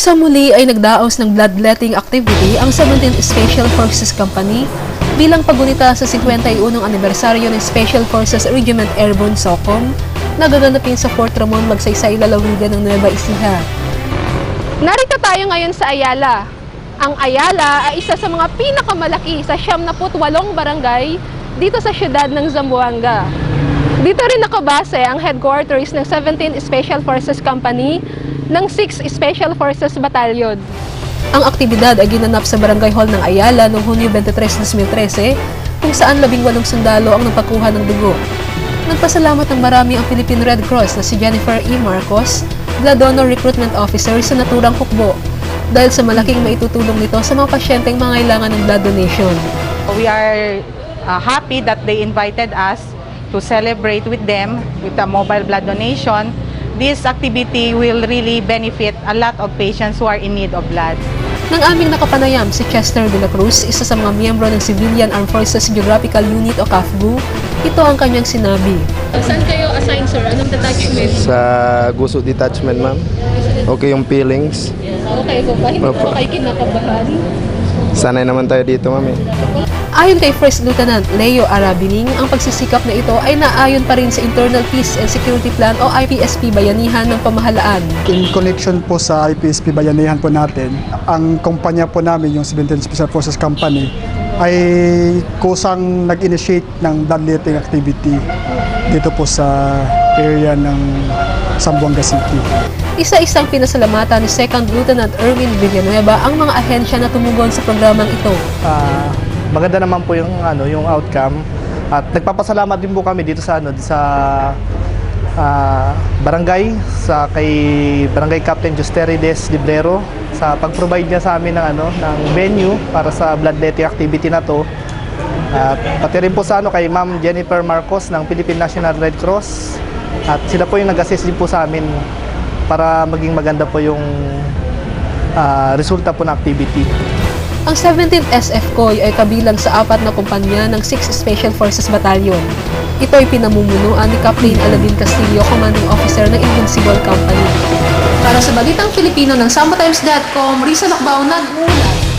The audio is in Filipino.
Sa muli ay nagdaos ng bloodletting activity ang 17th Special Forces Company bilang pagunita sa 51. anibersaryo ng Special Forces Regiment Airborne SOCOM na gaganapin sa Fort Ramon Magsaysay lalawigan ng Nueva Ecija. Narito tayo ngayon sa Ayala. Ang Ayala ay isa sa mga pinakamalaki sa 78 barangay dito sa siyudad ng Zamboanga. Dito rin nakabase ang headquarters ng 17th Special Forces Company ng 6th Special Forces Battalion. Ang aktibidad ay ginanap sa Barangay Hall ng Ayala noong Hunyo 23, 2013 kung saan labing walong sundalo ang nagpakuha ng dugo. Nagpasalamat ng marami ang Philippine Red Cross na si Jennifer E. Marcos, Blood Donor Recruitment Officer sa naturang hukbo dahil sa malaking maitutulong nito sa mga pasyenteng mangailangan ng blood donation. We are uh, happy that they invited us to celebrate with them with a mobile blood donation. This activity will really benefit a lot of patients who are in need of blood. Nang aming nakapanayam si Chester de la Cruz, isa sa mga miyembro ng Civilian Armed Forces Geographical Unit o CAFGU, ito ang kanyang sinabi. Saan kayo assigned, sir? Anong detachment? Sa Guso Detachment, ma'am. Okay yung feelings. Okay po ba? Hindi po kayo kinakabahan? Sanay naman tayo dito, ma'am. eh. Ayon kay First Lieutenant Leo Arabining, ang pagsisikap na ito ay naayon pa rin sa Internal Peace and Security Plan o IPSP bayanihan ng pamahalaan. In connection po sa IPSP Bayanihan po natin, ang kumpanya po namin, yung 17 Special Forces Company, ay kusang nag-initiate ng bloodletting activity dito po sa area ng Zamboanga City. Isa-isang pinasalamatan ni Second Lieutenant Erwin Villanueva ang mga ahensya na tumugon sa programang ito. Ah, maganda naman po yung ano yung outcome at nagpapasalamat din po kami dito sa ano sa ah, barangay sa kay Barangay Captain Justerides Librero sa pag-provide niya sa amin ng ano ng venue para sa bloodletting activity na to. At pati rin po sa ano kay Ma'am Jennifer Marcos ng Philippine National Red Cross at sila po yung nag-assist din po sa amin para maging maganda po yung ah, resulta po ng activity. Ang 17th SF COI ay kabilang sa apat na kumpanya ng 6th Special Forces Battalion. Ito ay pinamumunuan ni Captain Aladin Castillo, Commanding Officer ng Invincible Company. Para sa Balitang Filipino ng SamboTimes.com, Risa Lakbao nag-uulat.